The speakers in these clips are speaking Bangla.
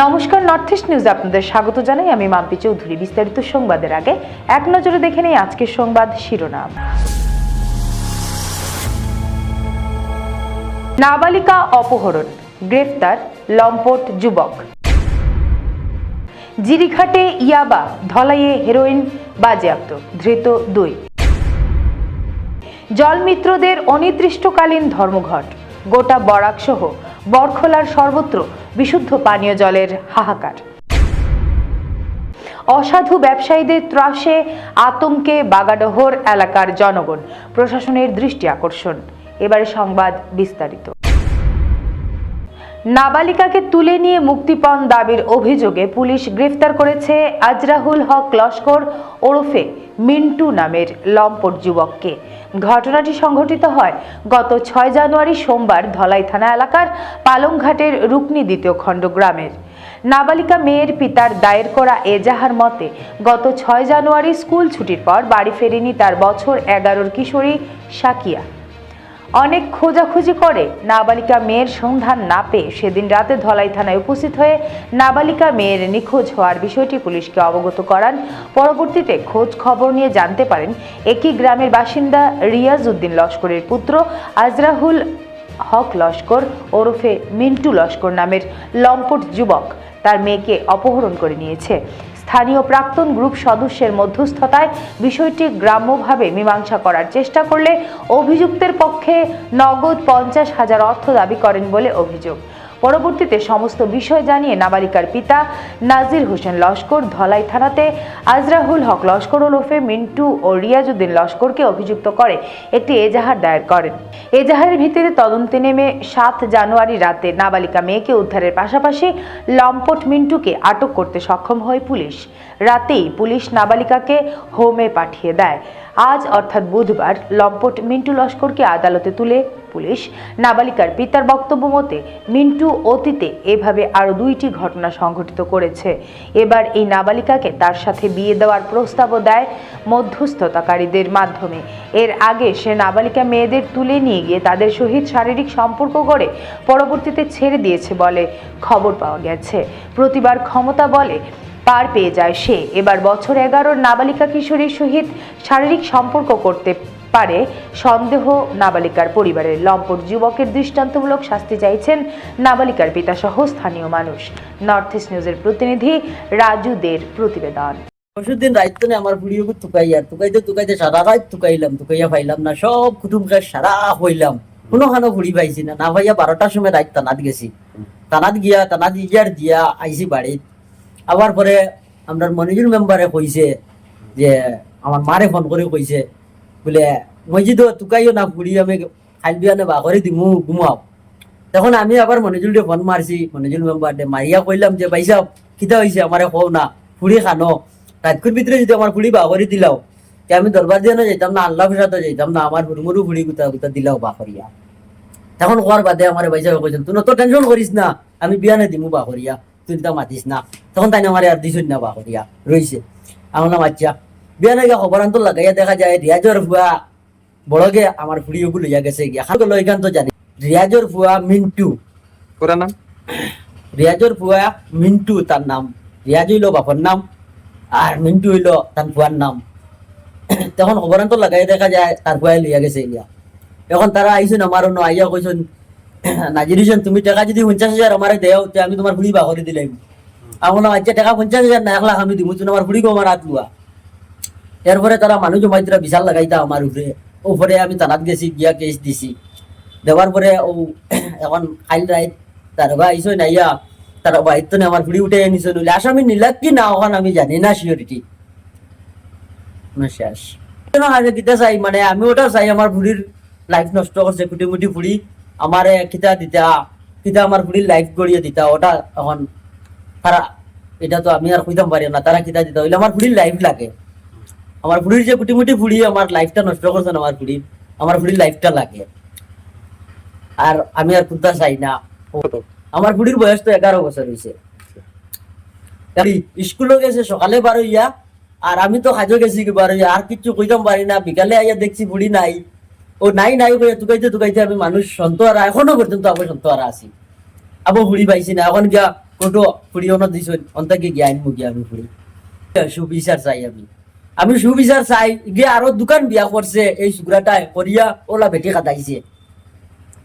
নমস্কার নর্থ ইস্ট নিউজে আপনাদের স্বাগত জানাই। আমি মাম্পি চৌধুরী। বিস্তারিত সংবাদের আগে এক নজরে দেখে নেই আজকের সংবাদ শিরোনাম। নাবালিকা অপহরণ, গ্রেফতার লম্পট যুবক। জিরিঘাটে ইয়াবা, ধলাইয়ে হেরোইন বাজেয়াপ্ত, ধৃত দুই। জলমিত্রদের অনির্দিষ্টকালীন ধর্মঘট, গোটা বরাকসহ বরখোলার সর্বত্র বিশুদ্ধ পানীয় জলের হাহাকার। অসাধু ব্যবসায়ীদের ত্রাসে আতঙ্কে বাগাডহর এলাকার জনগণ। প্রশাসনের দৃষ্টি আকর্ষণ। এবারে সংবাদ বিস্তারিত। নাবালিকাকে তুলে নিয়ে মুক্তিপণ দাবির অভিযোগে পুলিশ গ্রেফতার করেছে আজরাহুল হক লস্কর ওরফে মিন্টু নামের লম্পট যুবককে। ঘটনাটি সংঘটিত হয় গত ছয় জানুয়ারি সোমবার ধলাই থানা এলাকার পালংঘাটের রুকনি দ্বিতীয় খণ্ড গ্রামের। নাবালিকা মেয়ের পিতার দায়ের করা এজাহার মতে, গত ছয় জানুয়ারি স্কুল ছুটির পর বাড়ি ফেরেনি তার বছর এগারোর কিশোরী সাকিয়া অনেক খোঁজাখুঁজি করে নাবালিকা মেয়ের সন্ধান না পেয়ে সেদিন রাতে ধলাই থানায় উপস্থিত হয়ে নাবালিকা মেয়ের নিখোঁজ হওয়ার বিষয়টি পুলিশকে অবগত করান। পরবর্তীতে খোঁজ খবর নিয়ে জানতে পারেন, একই গ্রামের বাসিন্দা রিয়াজ উদ্দিন লস্করের পুত্র আজরাহুল হক লস্কর ওরফে মিন্টু লস্কর নামের লম্পট যুবক। তার মেয়েকে অপহরণ করে নিয়েছে। স্থানীয় প্রাক্তন গ্রুপ সদস্যের মধ্যস্থতায় বিষয়টি গ্রাম্যভাবে মীমাংসা করার চেষ্টা করলে অভিযুক্তের পক্ষে নগদ পঞ্চাশ হাজার অর্থ দাবি করেন বলে অভিযোগ। পরবর্তীতে সমস্ত বিষয় জানিয়ে নাবালিকার পিতা নাজির হোসেন লস্কর ধলাই থানাতে আজরাহুল হক লস্কর ওরফে মিন্টু ও রিয়াজুদ্দিন লস্করকে অভিযুক্ত করে একটি এজাহার দায়ের করেন। এজাহারের ভিত্তিতে তদন্তে নেমে সাত জানুয়ারি রাতে নাবালিকা মেয়েকে উদ্ধারের পাশাপাশি লম্পট মিন্টুকে আটক করতে সক্ষম হয় পুলিশ। রাতেই পুলিশ নাবালিকাকে হোমে পাঠিয়ে দেয়। আজ অর্থাৎ বুধবার লম্পট মিন্টু লস্করকে আদালতে তুলে পুলিশ নাবালিকার পিতার বক্তব্য মতে, মিন্টু অতীতে এভাবে আরও দুইটি ঘটনা সংঘটিত করেছে। এবার এই নাবালিকাকে তার সাথে বিয়ে দেওয়ার প্রস্তাবও দেয় মধ্যস্থতাকারীদের মাধ্যমে। এর আগে সে নাবালিকা মেয়েদের তুলে নিয়ে গিয়ে তাদের সহিত শারীরিক সম্পর্ক করে পরবর্তীতে ছেড়ে দিয়েছে বলে খবর পাওয়া গেছে। প্রতিবার ক্ষমতা বলে, পার পেয়ে যায় সে। এবার বছর এগারোর নাবালিকা কিশোরীর সহিত শারীরিক সম্পর্ক করতে পারে সন্দেহ নাবালিকার পরিবারের লম্পট যুবকের দৃষ্টান্তমূলক শাস্তি চাইছেন নাবালিকার পিতাসহ স্থানীয় মানুষ। নর্থ ইস্ট নিউজের প্রতিনিধি রাজু দের প্রতিবেদন। পরশুদিন আমার বুড়িও তুকাইয়া তুকাইতে তুকাইতে সারা রাত তুকাইলাম তুকাইয়া পাইলাম না, সব সারা হইলাম। কোনো খানো পাইছি না না ভাইয়া বারোটার সময় রাত তানাত গেছি। তানাত গিয়া, তানাত ইয়ার দিয়া আইছি বাড়িত। আবার পরে আমরা মনিজুর মেম্বারে কইছে যে, আমার মারে ফোন করে কইছে বলে, মই যদি তুকাইও না বুড়ি আমি খাইল বিয়ানে বাঘরে দিমু ঘুমাও তখন আমি আবার মনিজুলকে ফোন মারছি মনিজুল মেম্বার মারিয়া কইলাম যে ভাই কিতা হয়েছে আমারে কও না ফুড়ি খানো রাতকুর ভিতরে যদি আমার ফুড়ি বাঘরি দিলাও, তে আমি দরবার দিয়ে না যাইতাম না আল্লাহ ফিরাতে যাইতাম না আমার হুড়মুড়ু ফুড়ি গুতা গুতা দিলাও বাঘরিয়া তখন কোয়ার বাদে আমার ভাই সাহেব কইছেন তুই তো টেনশন করিস না, আমি বিয়ানে দিমু বাঘরিয়া তুই তা মাতিস না। তখন তাই আমার আর দিছুন না বাঘরিয়া রইছে আমার নাম আচ্ছা বিয়ানে গিয়া খবর আনতো লাগাইয়া দেখা যায় রিয়াজর ভুয়া বড়গে আমার ফুড়িও গুলো লইয়া গেছে গিয়া। খালো লইখান তো জানি। রিয়াজর ভুয়া মিন্টু পুরা নাম? রিয়াজর ফুয়া মিন্টু তার নাম। রিয়াজ হইল বাপর নাম আর মিন্টু হইল তার ফুয়ার নাম। তখন খবরান্ত লাগাই দেখা যায় তার ফুয়াই লইয়া গেছে ইয়া এখন তারা আইসুন আমার অন্য আইয়া কইসুন নাজিরিসন তুমি টাকা যদি পঞ্চাশ হাজার আমার দেও তে আমি তোমার ফুড়ি বাহরে দিলাম আমার আচ্ছা টাকা পঞ্চাশ হাজার না এক লাখ আমি দিব তুমি আমার ফুড়ি আমার হাত লুয়া এরপরে তারা মানুষ জমাইতরা বিশাল লাগাইতা আমার উপরে। উপরে আমি তানাত গেছি গিয়া কেস দিছি। দেওয়ার পরে ও এখন খাইল রাইত, তার আইসো নাইয়া তার বাইত তো আমার ফুড়ি উঠে নিছো নইলে আসামি নিলাক কি না ওখান আমি জানি না সিওরিটি শেষ। কিতা চাই মানে আমি ওটাও চাই, আমার ফুড়ির লাইফ নষ্ট করছে কুটি মুটি ফুড়ি আমার কিতা দিতা, কিতা আমার ফুড়ির লাইফ গড়িয়ে দিতা, ওটা এখন তারা এটা তো আমি আর কইতাম পারি না তারা কিতা দিতা, হইলে আমার ফুড়ির লাইফ লাগে। আমার ফুড়ির যে কুটি মুটি ফুড়ি আমার লাইফটা নষ্ট করছে না আমার ফুড়ির আমার ফুড়ির লাইফটা লাগে। আর আমি আর কুত্তা চাই না। আমার বুড়ির বয়স তো এগারো বছর হয়েছে স্কুলে গেছে, সকালে বার হইয়া আর আমি তো কাজও গেছি কি বার হইয়া আর কিচ্ছু কইতাম পারি না। বিকালে আইয়া দেখছি বুড়ি নাই। ও নাই নাই কইয়া তুকাইতে তুকাইতে আমি মানুষ সন্ত আর, এখনও পর্যন্ত আমি সন্ত আর আছি। আবো বুড়ি পাইছি না। এখন গিয়া ফটো ফুড়িও না দিছ অন্তাকে জ্ঞান মুগি আমি ফুড়ি সুবিচার চাই আমি। আমি সুবিচার চাই গিয়ে আরও দোকান বিয়া করছে এই সুগ্রাটায় করিয়া ওলা বেটি খাটাইছে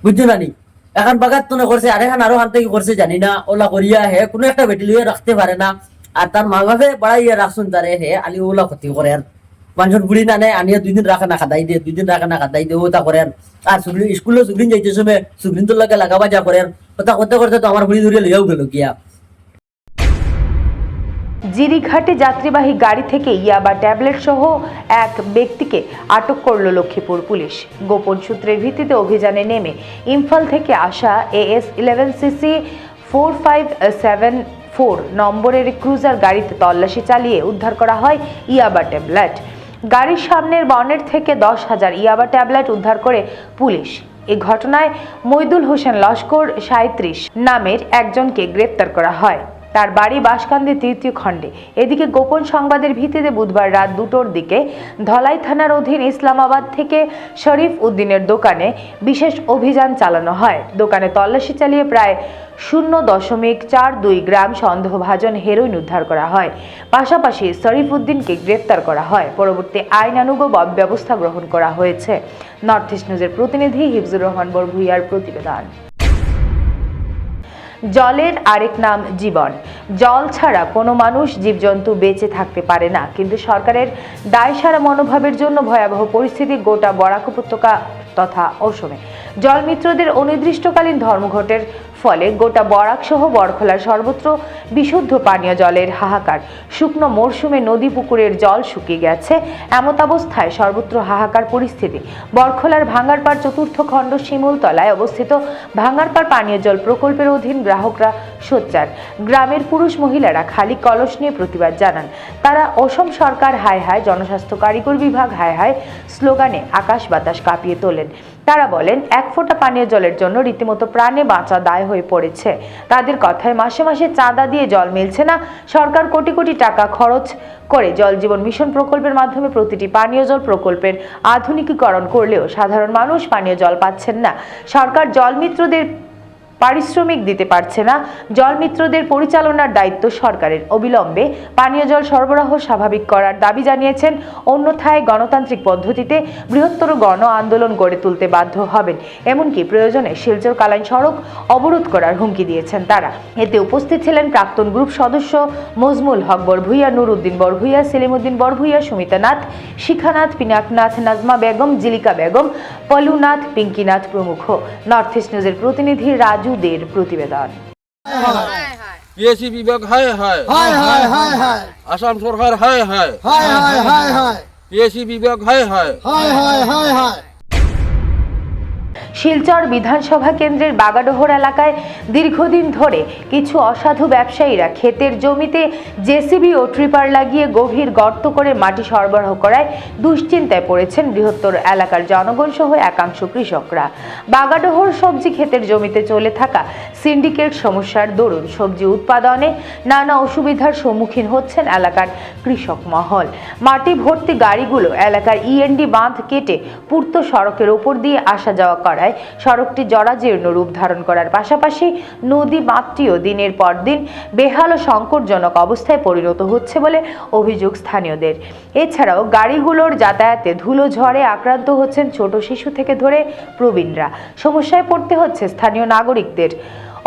বুঝছ না নি? এখন বাগাত তো করছে আর এখন আরও হান থেকে করছে জানি না? ওলা করিয়া হে, কোনো একটা বেটি লইয়া রাখতে পারে না। আর তার মা বাপে বাড়াইয়া রাখছুন তারে হে, আলি ওলা ক্ষতি করে আর মানুষের বুড়ি না নেয় আনিয়া দুই দিন রাখে না খাদাই দিয়ে, দুই দিন রাখে না খাদাই দিয়ে ওটা করে আর সুগ্রিন স্কুলে সুগ্রিন যাইতে সময় সুগ্রিন তোর লাগে লাগাবা যা করে আর ওটা করতে করতে তো আমার বুড়ি ধরে লইয়াও গেল গিয়া। জিরিঘাটে যাত্রীবাহী গাড়ি থেকে ইয়াবা ট্যাবলেট সহ এক ব্যক্তিকে আটক করল লক্ষ্মীপুর পুলিশ। গোপন সূত্রের ভিত্তিতে অভিযানে নেমে ইম্ফল থেকে আসা AS eleven CC four five seven four নম্বরের ক্রুজার গাড়িতে তল্লাশি চালিয়ে উদ্ধার করা হয় ইয়াবা ট্যাবলেট। গাড়ির সামনের বনেট থেকে দশ হাজার ইয়াবা ট্যাবলেট উদ্ধার করে পুলিশ। এ ঘটনায় মইদুল হোসেন লস্কর সাঁত্রিশ নামের একজনকে গ্রেপ্তার করা হয়। তার বাড়ি বাসকান্দি তৃতীয় খণ্ডে। এদিকে গোপন সংবাদের ভিত্তিতে বুধবার রাত দুটোর দিকে ধলাই থানার অধীন ইসলামাবাদ থেকে শরীফ উদ্দিনের দোকানে বিশেষ অভিযান চালানো হয়। দোকানে তল্লাশি চালিয়ে প্রায় শূন্য দশমিক চার দুই গ্রাম সন্দেহভাজন হেরোইন উদ্ধার করা হয়। পাশাপাশি শরীফ উদ্দিনকে গ্রেপ্তার করা হয়। পরবর্তী আইনানুগ ব্যবস্থা গ্রহণ করা হয়েছে। নর্থ ইস্ট নিউজের প্রতিনিধি হিফজুর রহমান বরভুইয়ার প্রতিবেদন। জলের আরেক নাম জীবন। জল ছাড়া কোনো মানুষ জীবজন্তু বেঁচে থাকতে পারে না। কিন্তু সরকারের দায়সারা মনোভাবের জন্য ভয়াবহ পরিস্থিতি গোটা বরাক উপত্যকা তথা অসমে। জলমিত্রদের অনির্দিষ্টকালীন ধর্মঘটের ফলে গোটা বরাক সহ বরখলার সর্বত্র বিশুদ্ধ পানীয় জলের হাহাকার। শুকনো মরশুমে নদী পুকুরের জল শুকিয়ে গেছে। এমতাবস্থায় সর্বত্র হাহাকার পরিস্থিতি। বরখলার ভাঙ্গারপাড় চতুর্থ খণ্ড শিমুলতলায় অবস্থিত ভাঙ্গারপাড় পানীয় জল প্রকল্পের অধীন গ্রাহকরা সোচ্চার। গ্রামের পুরুষ মহিলারা খালি কলস নিয়ে প্রতিবাদ জানান। তারা অসম সরকার হায় হায়, জনস্বাস্থ্য কারিগর বিভাগ হায় হায়, স্লোগানে আকাশ বাতাস কাঁপিয়ে তোলেন। তারা বলেন, এক ফোঁটা পানীয় জলের জন্য রীতিমতো প্রাণে বাঁচা দায় হয়ে পড়েছে। তাদের কথায় মাসে মাসে চাঁদা দিয়ে জল মিলছে না। সরকার কোটি কোটি টাকা খরচ করে জল জীবন মিশন প্রকল্পের মাধ্যমে প্রতিটি পানীয় জল প্রকল্পের আধুনিকীকরণ করলেও সাধারণ মানুষ পানীয় জল পাচ্ছেন না। সরকার জল মিত্রদের পারিশ্রমিক দিতে পারছে না। জল মিত্রদের পরিচালনার দায়িত্ব সরকারের। অবিলম্বে পানীয় জল সরবরাহ স্বাভাবিক করার দাবি জানিয়েছেন। অন্যথায় গণতান্ত্রিক পদ্ধতিতে বৃহত্তর গণ আন্দোলন গড়ে তুলতে বাধ্য হবেন। এমনকি প্রয়োজনে শিলচর কালাইন সড়ক অবরোধ করার হুমকি দিয়েছেন তারা। এতে উপস্থিত ছিলেন প্রাক্তন গ্রুপ সদস্য মজমুল হক বরভুইয়া, নুরুদ্দিন বরভুইয়া, সেলিমুদ্দিন বরভুইয়া, সুমিতা নাথ, শিখানাথ, পিনাকনাথ, নাজমা বেগম, জিলিকা বেগম পলুনাথ পিঙ্কিনাথ প্রমুখ। নর্থ ইস্ট নিউজের প্রতিনিধি রাজু দের প্রতিবেদন। পিএসসি বিভাগ হায় হায়। আসাম সরকার হায় হায়। পিএসসি বিভাগ হায় হায়। হায় হায় হায় হায়। শিলচর বিধানসভা কেন্দ্রের বাগাডোহর এলাকায় দীর্ঘদিন ধরে কিছু অসাধু ব্যবসায়ীরা ক্ষেতের জমিতে জেসিবি ও ট্রিপার লাগিয়ে গভীর গর্ত করে মাটি সরবরাহ করায় দুশ্চিন্তায় পড়েছেন বৃহত্তর এলাকার জনগণ সহ একাংশ কৃষকরা। বাগাডোহর সবজি ক্ষেতের জমিতে চলে থাকা সিন্ডিকেট সমস্যার দরুন সবজি উৎপাদনে নানা অসুবিধার সম্মুখীন হচ্ছেন এলাকার কৃষক মহল। মাটি ভর্তি গাড়িগুলো এলাকার ইএনডি বাঁধ কেটে পূর্ত সড়কের ওপর দিয়ে আসা যাওয়া করায় সড়কটি জরাজীর্ণ রূপ ধারণ করার পাশাপাশি নদী বাঁধটিও দিনের পর দিন বেহাল ও সংকটজনক অবস্থায় পরিণত হচ্ছে বলে অভিযোগ স্থানীয়দের। এছাড়াও গাড়িগুলোর যাতায়াতে ধুলো ঝড়ে আক্রান্ত হচ্ছেন ছোট শিশু থেকে ধরে প্রবীণরা। সমস্যায় পড়তে হচ্ছে স্থানীয় নাগরিকদের।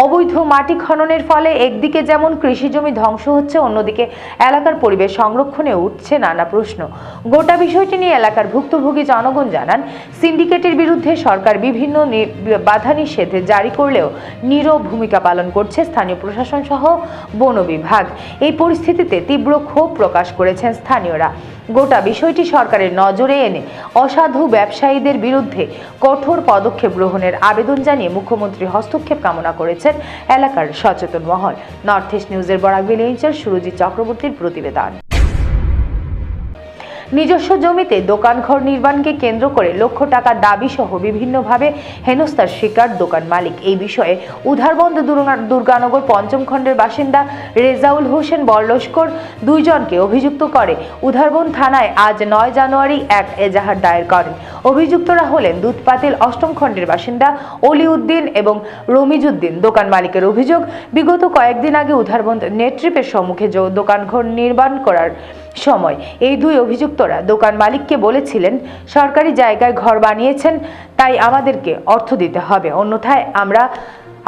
অবৈধ মাটি খননের ফলে একদিকে যেমন কৃষি জমি ধ্বংস হচ্ছে, অন্যদিকে এলাকার পরিবেশ সংরক্ষণে উঠছে নানা প্রশ্ন। গোটা বিষয়টি নিয়ে এলাকার ভুক্তভোগী জনগণ জানান, সিন্ডিকেটের বিরুদ্ধে সরকার বিভিন্ন বাধা নিষেধ জারি করলেও নীরব ভূমিকা পালন করছে স্থানীয় প্রশাসন সহ বন বিভাগ। এই পরিস্থিতিতে তীব্র ক্ষোভ প্রকাশ করেছেন স্থানীয়রা। গোটা বিষয়টি সরকারের নজরে এনে অসাধু ব্যবসায়ীদের বিরুদ্ধে কঠোর পদক্ষেপ গ্রহণের আবেদন জানিয়ে মুখ্যমন্ত্রী হস্তক্ষেপ কামনা করেছেন এলাকার সচেতন মহল। নর্থ ইস্ট নিউজের বরাক ভ্যালি ইনচার্জ সুরজিৎ চক্রবর্তীর প্রতিবেদন। নিজস্ব জমিতে দোকানঘর নির্মাণকে কেন্দ্র করে লক্ষ টাকা দাবি সহ বিভিন্নভাবে হেনস্থার শিকার দোকান মালিক। এই বিষয়ে উধারবন্দ দুর্গানগর পঞ্চম খণ্ডের বাসিন্দা রেজাউল হোসেন বরলস্কর দুইজনকে অভিযুক্ত করে। উধারবন থানায় আজ নয় জানুয়ারি এক এজাহার দায়ের করেন। অভিযুক্তরা হলেন দুধপাতিল অষ্টম খণ্ডের বাসিন্দা অলিউদ্দিন এবং রমিজুদ্দিন দোকান মালিকের অভিযোগ, বিগত কয়েকদিন আগে উধারবন্দ নেট্রিপের সম্মুখে দোকানঘর নির্মাণ করার সময়। এই দুই অভিযুক্তরা দোকান মালিককে বলেছিলেন, সরকারি জায়গায় ঘর বানিয়েছেন, তাই আমাদেরকে অর্থ দিতে হবে। অন্যথায় আমরা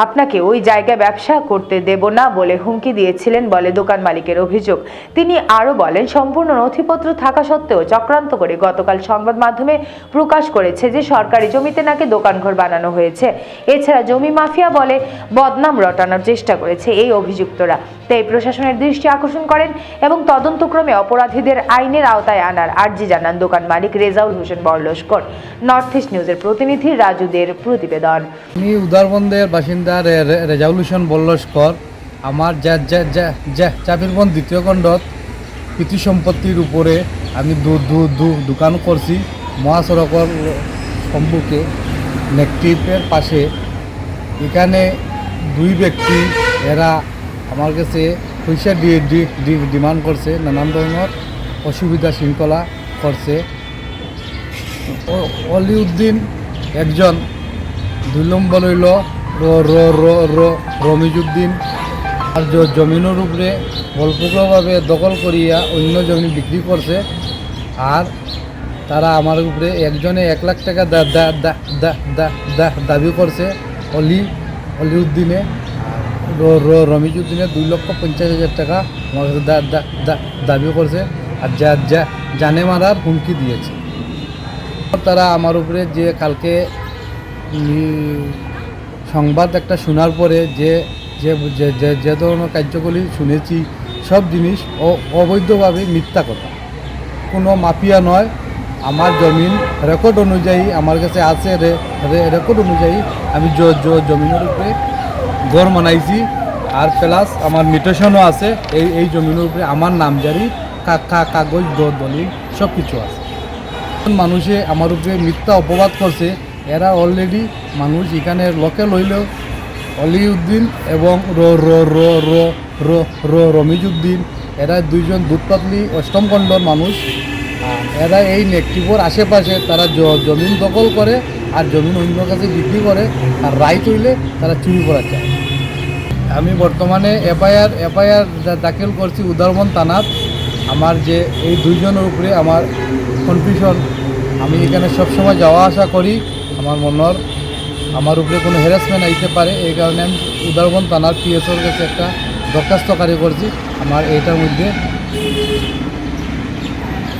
আপনাকে ওই জায়গায় ব্যবসা করতে দেব না বলে হুমকি দিয়েছিলেন বলে দোকান মালিকের অভিযোগ। তিনি আরও বলেন, সম্পূর্ণ নথিপত্র থাকা সত্ত্বেও চক্রান্ত করে গতকাল সংবাদ মাধ্যমে প্রকাশ করেছে যে সরকারি জমিতে নাকি দোকানঘর বানানো হয়েছে। এছাড়া জমি মাফিয়া বলে বদনাম রটানোর চেষ্টা করেছে এই অভিযুক্তরা। তাই প্রশাসনের দৃষ্টি আকর্ষণ করেন এবং তদন্তক্রমে অপরাধীদের আইনের আওতায় আনার আর্জি জানান দোকান মালিক রেজাউল হোসেন বরলস্কর। নর্থ ইস্ট নিউজের প্রতিনিধি রাজুদের প্রতিবেদন। উদারবন্দের বাসিন্দা রে- রে- রেজাউলুশন বল্লস্কর আমার চাপিরবন দ্বিতীয় খণ্ডত কৃতি সম্পত্তির উপরে আমি দোকান করছি। মহাসড়কের সম্মুখে নেকটিভের পাশে। এখানে দুই ব্যক্তি, এরা আমার কাছে পয়সা দিয়ে ডিমান্ড করছে, নানান ধরনের অসুবিধা শৃঙ্খলা করছে। অলিউদ্দিন একজন দুই নম্বর হইল রমিজুদ্দিন আর জমিনের উপরে বলপূর্বকভাবে দখল করিয়া অন্য জমি বিক্রি করছে আর তারা আমার উপরে একজনে এক লাখ টাকা দাবি করছে অলি, অলিউদ্দিনে। রমিজুদ্দিনে দুই লক্ষ পঞ্চাশ হাজার টাকা দাবি করছে আর যা যা, জানে মারার হুমকি দিয়েছে। তারা আমার উপরে যে কালকে সংবাদ একটা শোনার পরে যে যে, যে- ধরনের কার্যকরী শুনেছি, সব জিনিস অ- অবৈধভাবে মিথ্যা কথা। কোনো মাফিয়া নয়। আমার জমিন রেকর্ড অনুযায়ী আমার কাছে আছে রেকর্ড অনুযায়ী আমি জমিনের উপরে ঘর মানাইছি আর প্লাস আমার মিটেশনও আছে। এই এই জমিনের উপরে আমার নামজারি কা- কা- কাগজ, দলিল সব কিছু আছে। মানুষে আমার উপরে মিথ্যা অপবাদ করছে। এরা অলরেডি মানুষ। এখানে লোকে লইল অলিউদ্দিন এবং র র র র র র রমিজুদ্দিন এরা দুইজন দুধপাতলি অষ্টম খণ্ডর মানুষ। এরা এই নেকটিভর আশেপাশে তারা জমিন দখল করে আর জমিন অন্য কাছে বিক্রি করে। আর রায় হইলে তারা চুরি করা চায়। আমি বর্তমানে এফআইআর এফআইআর দাখিল করছি উদারবন থানাত আমার যে এই দুইজনের উপরে আমার কনফিউশন আমি এখানে সবসময় যাওয়া আসা করি, আমার মনের। আমার উপরে কোনো হ্যারাসমেন্ট আইতে পারে, এই কারণে আমি উদারবন থানার পিএসওর কাছে একটা দরখাস্তকারী করছি। আমার এইটার মধ্যে,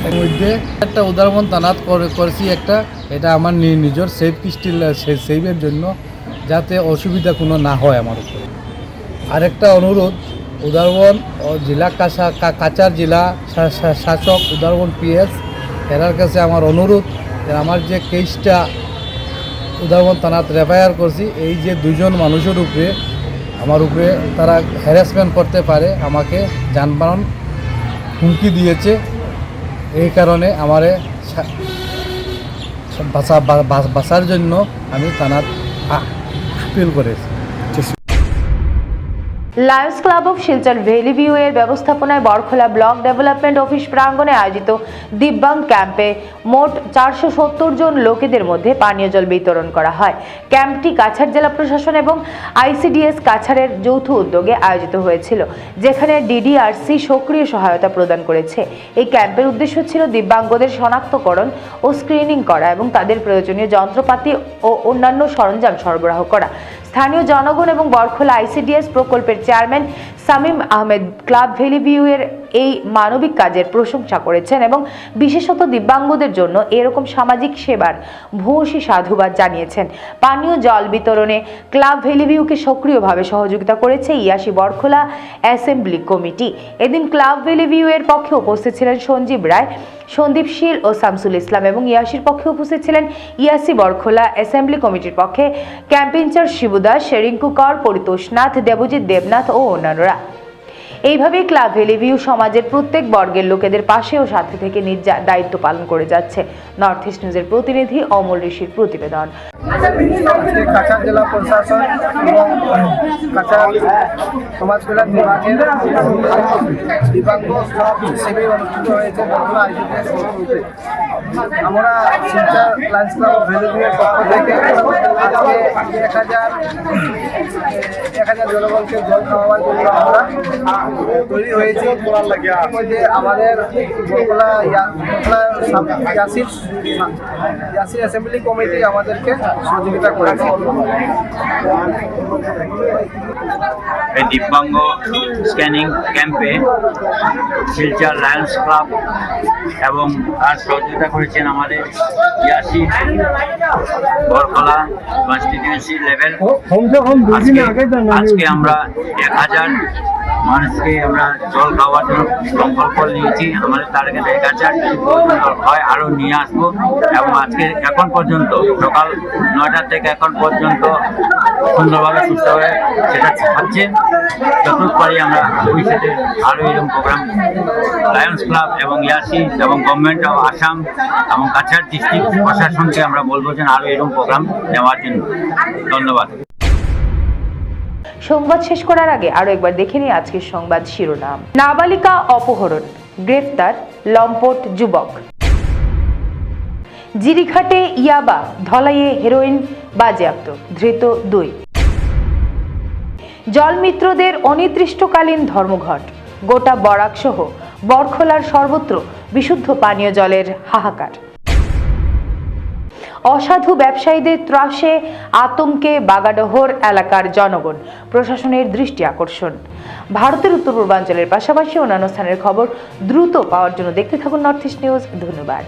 এর মধ্যে একটা উদারবন তানাত করে- করছি একটা, এটা আমার নিজের সেফ স্টিল সেভের জন্য, যাতে অসুবিধা কোনো না হয় আমার উপরে। আরেকটা অনুরোধ, উদারবন জেলা কাছা কা- কাচার জেলা শাসক, উদারবন পিএস এরার কাছে আমার অনুরোধ আমার যে কেসটা উদাহরণ থানাত রেফায়ার করছি, এই যে দুজন মানুষের উপরে, আমার উপরে তারা হ্যারাসমেন্ট করতে পারে, আমাকে যানবাহন হুমকি দিয়েছে। এই কারণে আমারে বাঁচা বাঁচার জন্য আমি থানাত আপিল করেছি। Lions Club of Silchar Valley View এর ব্যবস্থাপনায় বরখোলা ব্লক ডেভেলপমেন্ট অফিস প্রাঙ্গণে আয়োজিত দিব্যাঙ্গ ক্যাম্পে মোট চারশো সত্তর জন লোকেদের মধ্যে পানীয় জল বিতরণ করা হয়। ক্যাম্পটি কাছাড় জেলা প্রশাসন এবং আইসিডিএস কাছাড়ের যৌথ উদ্যোগে আয়োজিত হয়েছিল, যেখানে ডিডিআরসি সক্রিয় সহায়তা প্রদান করেছে। এই ক্যাম্পের উদ্দেশ্য ছিল দিব্যাঙ্গদের শনাক্তকরণ ও স্ক্রিনিং করা এবং তাদের প্রয়োজনীয় যন্ত্রপাতি ও অন্যান্য সরঞ্জাম সরবরাহ করা। স্থানীয় জনগণ এবং বরখোলা আইসিডিএস প্রকল্পের chairman Samim Ahmed Club Valley View এর এই মানবিক কাজের প্রশংসা করেছেন এবং বিশেষত দিব্যাঙ্গদের জন্য এরকম সামাজিক সেবার ভূয়সী সাধুবাদ জানিয়েছেন। পানীয় জল বিতরণে ক্লাব ভ্যালি ভিউকে সক্রিয়ভাবে সহযোগিতা করেছে ইয়াসি বরখোলা অ্যাসেম্বলি কমিটি। এদিন ক্লাব ভ্যালি ভিউ এর পক্ষে উপস্থিত ছিলেন সঞ্জীব রায়, সন্দীপ শীল ও শামসুল ইসলাম এবং ইয়াসির পক্ষে উপস্থিত ছিলেন ইয়াসি বরখোলা অ্যাসেম্বলি কমিটির পক্ষে ক্যাম্পেঞ্চার শিবুদাস রিঙ্কু কর পরিতোষ নাথ, দেবজিৎ দেবনাথ ও অন্যান্যরা। এইভাবে ক্লাব ভ্যালিভিউ সমাজের প্রত্যেক বর্গের লোকেদের পাশে ও সাথে থেকে নিজ দায়িত্ব পালন করে যাচ্ছে নর্থ ইস্ট নিউজের প্রতিনিধি অমল ঋষির প্রতিবেদন। আজকে কাছাড় জেলা প্রশাসন এবং কাছাড় সমাজ বিভাগের দিবাঙ্গ সব হিসেবে অনুষ্ঠিত হয়েছে বর্তমান আয়োজনের শুরুতে আমরা শিলচর লায়ন্স ক্লাব ভ্যালিভিউয়ের পক্ষ থেকে আজকে এক হাজার এক হাজার জনগণকে জল খাওয়াবার জন্য আমরা তৈরি হয়েছি। মধ্যে আমাদের বরকলা ইয়া- ইয়াসির ইয়াসির অ্যাসেম্বলি কমিটি আমাদেরকে সহযোগিতা করেছে। এই দিব্যাঙ্গ স্ক্যানিং ক্যাম্পে শিলচর লায়ন্স ক্লাব এবং তার সহযোগিতা করেছেন আমাদের ইয়াসি বরকলা কনস্টিটিউন্সি লেভেল। আজকে আজকে আমরা এক হাজার মানুষকে আমরা জল খাওয়ার জন্য সংকল্প নিয়েছি। আমাদের টার্গেট এক হাজার হয় আরও নিয়ে আসব। এবং আজকে এখন পর্যন্ত সকাল নয়টা থেকে এখন পর্যন্ত সুন্দরভাবে, সুস্থভাবে সেটা ছাড়ছে। যতটুকু পারি আমরা ভবিষ্যতে আরও এরকম প্রোগ্রাম লায়ন্স ক্লাব এবং ইয়াসি এবং গভর্নমেন্ট অফ আসাম এবং কাছাড় ডিস্ট্রিক্ট প্রশাসনকে আমরা বলব যে আরও এরকম প্রোগ্রাম নেওয়ার জন্য। ধন্যবাদ। সংবাদ শেষ করার আগে আরও একবার দেখে নিই আজকের সংবাদ শিরোনাম। নাবালিকা অপহরণ, গ্রেফতার লম্পট যুবক। জিরিঘাটে ইয়াবা, ধলাইয়ে হেরোইন বাজেয়াপ্ত, ধৃত দুই। জলমিত্রদের অনির্দিষ্টকালীন ধর্মঘট, গোটা বরাক সহ বরখোলার সর্বত্র বিশুদ্ধ পানীয় জলের হাহাকার। অসাধু ব্যবসায়ীদের ত্রাসে আতঙ্কে বাগাডোহর এলাকার জনগণ, প্রশাসনের দৃষ্টি আকর্ষণ। ভারতের উত্তর পূর্বাঞ্চলের পাশাপাশি অন্যান্য স্থানের খবর দ্রুত পাওয়ার জন্য দেখতে থাকুন নর্থ ইস্ট নিউজ ধন্যবাদ।